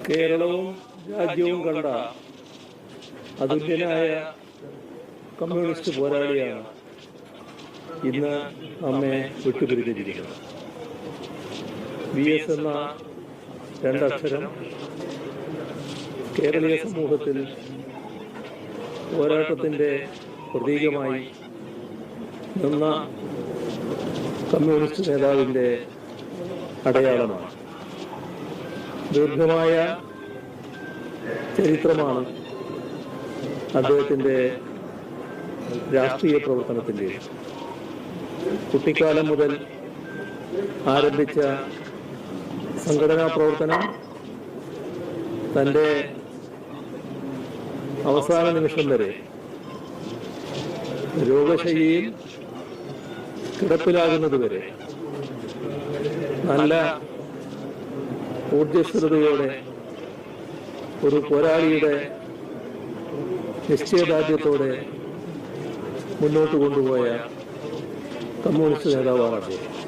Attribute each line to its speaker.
Speaker 1: കേരളവും രാജ്യവും കണ്ട അതുല്യനായ കമ്മ്യൂണിസ്റ്റ് പോരാളിയാണ് ഇന്ന് നമ്മെ വിട്ടുപിരിഞ്ഞിരിക്കുന്നത്. വി എസ് എന്ന രണ്ടക്ഷരം കേരളീയ സമൂഹത്തിൽ പോരാട്ടത്തിന്റെ പ്രതീകമായി നിന്ന കമ്മ്യൂണിസ്റ്റ് നേതാവിന്റെ അടയാളമാണ്. ദീർഘമായ ചരിത്രമാണ് അദ്ദേഹത്തിന്റെ രാഷ്ട്രീയ പ്രവർത്തനത്തിന്റെ കുട്ടിക്കാലം മുതൽ ആരംഭിച്ച സംഘടനാ പ്രവർത്തനം തന്റെ അവസാന നിമിഷം വരെ രോഗശൈലിയിൽ കിടപ്പിലാകുന്നതുവരെ നല്ല ഊർജസ്വലതയോടെ ഒരു പോരാളിയുടെ നിശ്ചയദാർഢ്യത്തോടെ മുന്നോട്ട് കൊണ്ടുപോയ കമ്മ്യൂണിസ്റ്റ് നേതാവാണ് അദ്ദേഹം.